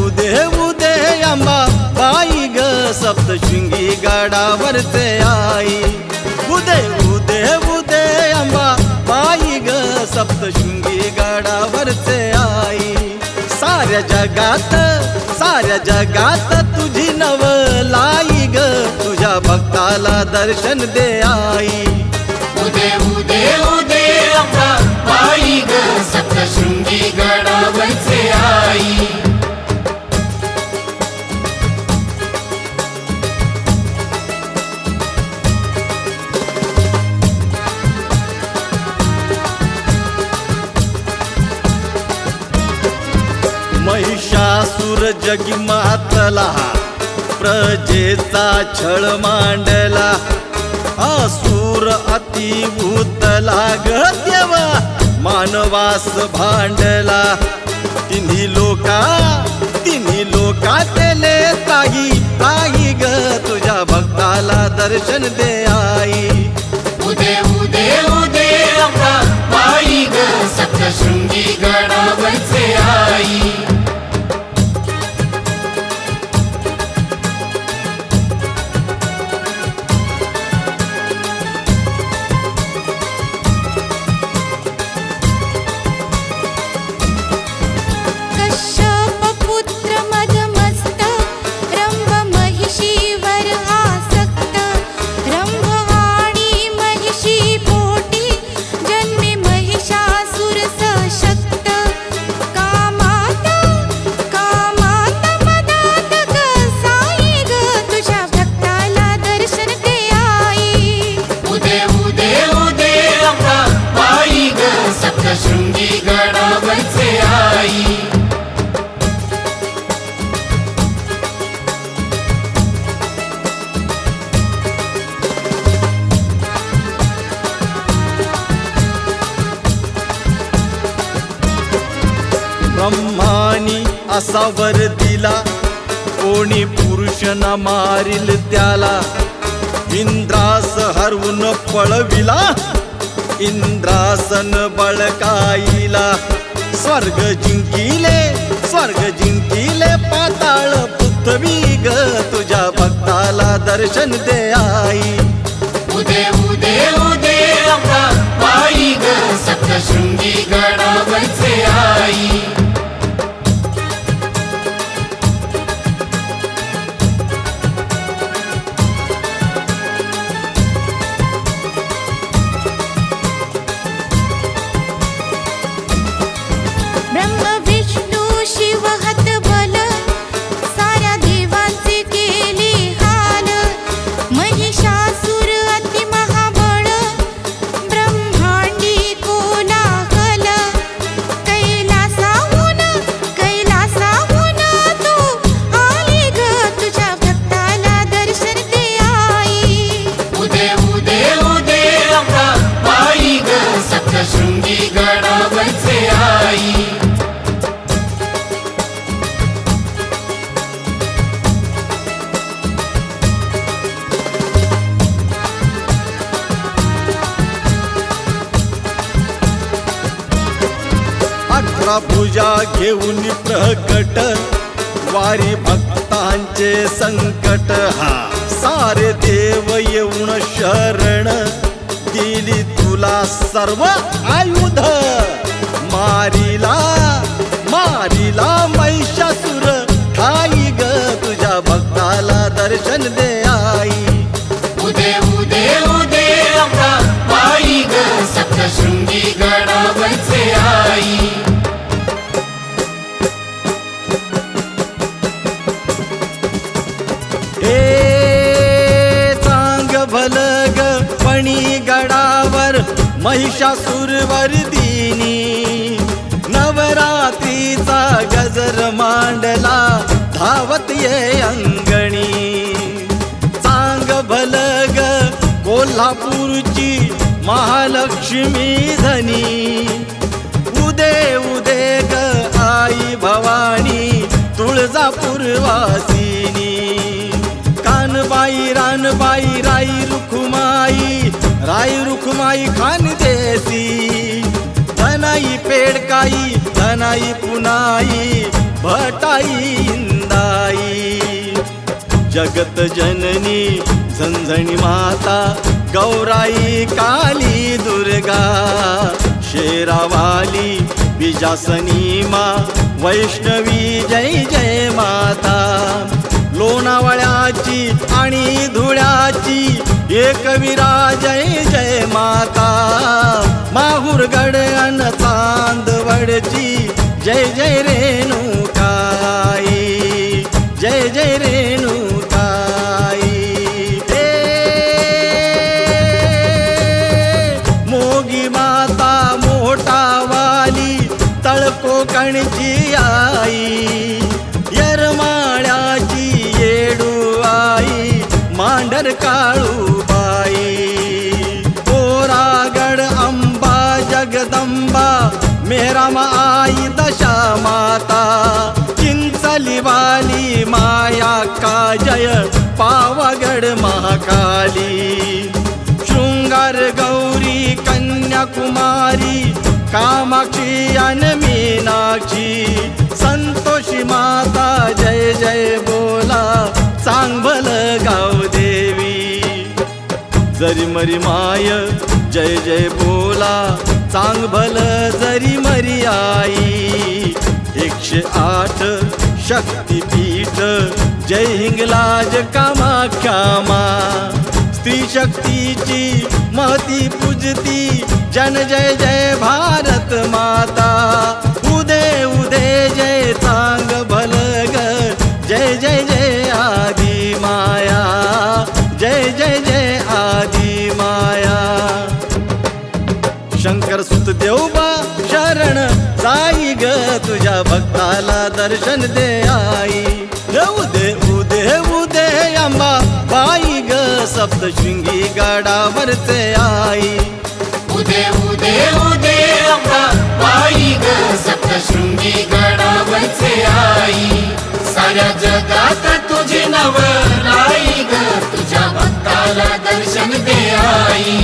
उदे उदे उदे बाई ग सप्तशृंगी गडावरते आई. सप्तशृंगी गडावरचे आई. साऱ्या जगात साऱ्या जगात तुझी नवलाई ग. तुझ्या भक्ताला दर्शन दे आई. महिषासुर जगी मातला प्रजेचा छळ मांडला. असुर अति भूतला ग देवा मानवास भांडला. तिन्ही लोका तिन्ही लोका केले ताई ताई ग तुझ्या भक्ताला दर्शन दे आई. उदे उदे उदे आई ग सप्तशृंगी गडावरचे आई. असा वर दिला. कोणी पुरुष न मारील त्याला. इंद्रास हरवून पळविला. इंद्रासन बळकाईला. स्वर्ग जिंकिले स्वर्ग जिंकिले पाताळ पृथ्वी ग. तुझ्या भक्ताला दर्शन दे आई. उदे उदे उदे आई ग. सप्तशृंगी गडावरचे आई. भुजा घेऊन प्रकट. वारी भक्तांचे संकट. हा सारे देव येऊन शरण. दिली तुला सर्व आयुध. मारिला मारिला महिषासुर. ठाई ग तुझ्या भक्ताला दर्शन दे. महिषासुरवर्दिनी नवरात्रीचा गजर मांडला धावत ये अंगणी. सांग भलग कोल्हापूरची महालक्ष्मी धनी. उदे उदे ग आई भवानी तुळजापूर वासिनी कानबाई रानबाई राई रुखू राई रुखुमाई खानदेसी धनाई पेडकाई धनाई पुनाई भटाई इंदाई. जगत जननी झंझणी माता गौराई काली दुर्गा. शेरावाली बिजासनी मा वैष्णवी जय जय माता. लोणावळ्याची आणि धुळ्याची एकविरा जय जय माता माहुरगड अन चांदवडची. जय जय रेणुकाई जय जय रेणुकाई हे मोगी माता मोठा वाली तळकोकणची आई. काळू मेरामा आई दशा माता चिंचली वाली माया काजय पावगड महाकाली. शृंगार गौरी कन्याकुमारी कामाक्षी अन मीनाक्षी संतोषी माता जय जय बोला चांगभल गाव देवी. जरी मरी माय जय जय बोला चांग भल जरी मरी आई एकशे आठ शक्तीपीठ जय हिंगलाज कामाख्यामा स्त्री शक्तीची महती पूजती जन जय जय भारत माता. ग तुझ्या भक्ताला दर्शन दे आई. उदे उदे उदे अंबा बाई ग सप्तशृंगी गडावरचे आई. उदे उदे उदे अंबा बाई ग सप्तशृंगी गडावरचे आई. साऱ्या जगात तुझे नव लाई ग तुझ्या भक्ताला दर्शन दे आई.